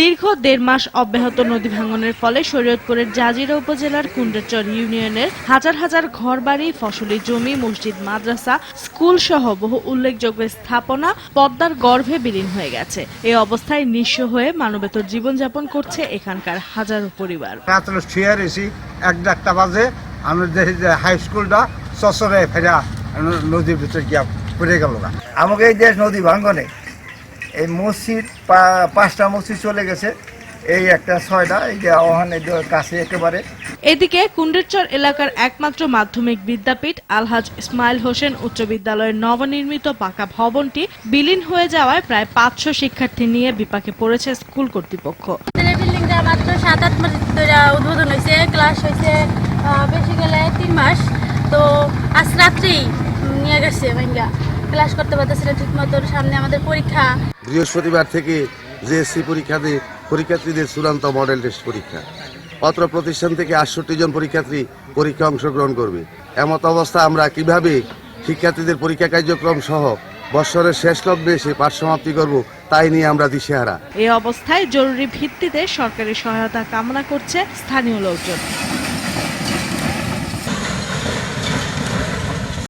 দীর্ঘ দেড় মাস অব্যাহত নদী ভাঙনের ফলে শরীয়তপুরের জাজিরা উপজেলার কুণ্ডেরচর ইউনিয়নের হাজার হাজার ঘরবাড়ি, ফসলি জমি, মসজিদ, মাদ্রাসা স্কুল সহ বহু উল্লেখযোগ্য স্থাপনা পদ্মার গর্ভে বিলীন হয়ে গেছে। এই অবস্থায় নিঃস্ব হয়ে মানবেতর জীবনযাপন করছে এখানকার হাজারো পরিবার। রাত্রে এক ডাক্তার বাজে, আমি দেখি যে হাই স্কুলটা সসরে ফেরা নদীর ভিতরে গিয়া পড়ে গেল আমাকে এই দেশ নদী ভাঙ্গনে এই মসজিদ পাঁচটা মসজিদ চলে গেছে। এই একটা ছয়টা এই যে ওখানে দ- কাছে একেবারে। এদিকে কুণ্ডেরচর এলাকার একমাত্র মাধ্যমিক বিদ্যাপীঠ আলহাজ ইসমাইল হোসেন উচ্চ বিদ্যালয়ের নবনির্মিত পাকা ভবনটি বিলীন হয়ে যাওয়ায় প্রায় পাঁচশো শিক্ষার্থী নিয়ে বিপাকে পড়েছে স্কুল কর্তৃপক্ষ। বিল্ডিংটা মাত্র সাত আট মাস উদ্বোধন হয়েছে ক্লাস হয়েছে আহ, বেশি গেলে তিন মাস। তো আজ রাত্রেই নিয়ে গেছে ভাইঙ্গা ক্লাস করতে পারতেছে না ঠিক মতো সামনে আমাদের পরীক্ষা। বৃহস্পতিবার থেকে জেএসসি পরীক্ষা দিয়ে পরীক্ষার্থীদের চূড়ান্ত মডেল টেস্ট পরীক্ষা। অত্র প্রতিষ্ঠান থেকে আটষট্টি জন পরীক্ষার্থী পরীক্ষা অংশগ্রহণ করবে। এমত অবস্থা আমরা কীভাবে শিক্ষার্থীদের পরীক্ষা কার্যক্রম সহ বৎসরের শেষ লগ্নে এসে পাঠ সমাপ্তি করব তাই নিয়ে আমরা দিশেহারা। এই অবস্থায় জরুরি ভিত্তিতে সরকারি সহায়তা কামনা করছে স্থানীয় লোকজন।